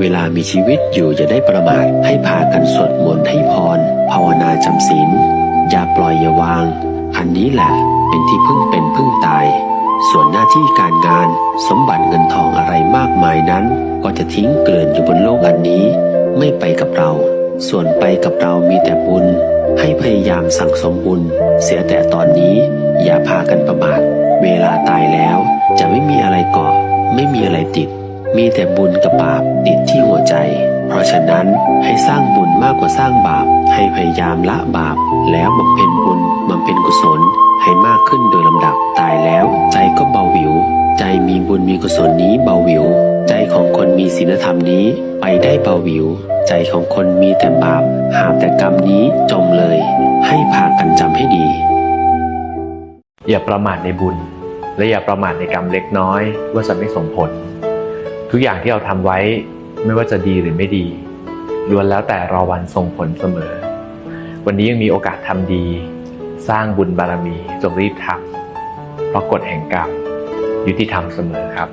เวลามีชีวิตอยู่อย่าได้ประมาทให้พากันสวดมนต์ให้พร ภาวนาจำศีลอย่าปล่อยอย่าวาง อันนี้แหละเป็นที่พึ่งเป็นพึ่งตาย ส่วนหน้าที่การงานสมบัติเงินทองอะไรมากมายนั้น ก็จะทิ้งเกลื่อนอยู่บนโลกอันนี้ ไม่ไปกับเรา ส่วนไปกับเรามีแต่บุญ ให้พยายามสั่งสมบุญ เสียแต่ตอนนี้อย่าพากันประมาทเวลาตายแล้ว จะไม่มีอะไรเกาะ ไม่มีอะไรติด มีแต่บุญกับบาปติดที่หัวใจ เพราะฉะนั้นให้สร้างบุญมากกว่าสร้างบาป ให้พยายามละบาป แล้วบำเพ็ญบุญบำเพ็ญกุศล ให้มากขึ้นโดยลำดับตายแล้ว ใจก็เบาหวิว ใจมีบุญมีกุศลนี้เบาหวิว ใจของคนมีศีลธรรมนี้ไปได้เบาหวิว ใจของคนมีแต่บาป หาแต่กรรมนี้จมเลย ให้พากันจำให้ดี อย่าประมาทในบุญ และอย่าประมาทในกรรมเล็กน้อยว่าจะไม่ส่งผล ทุกอย่างที่เราทำไว้ไม่ว่าจะดีหรือไม่ดีล้วนแล้วแต่รอวันส่งผลเสมอ วันนี้ยังมีโอกาสทำดี สร้างบุญบารมีจงรีบทำเพราะกฎแห่งกรรมยุติธรรมเสมอครับ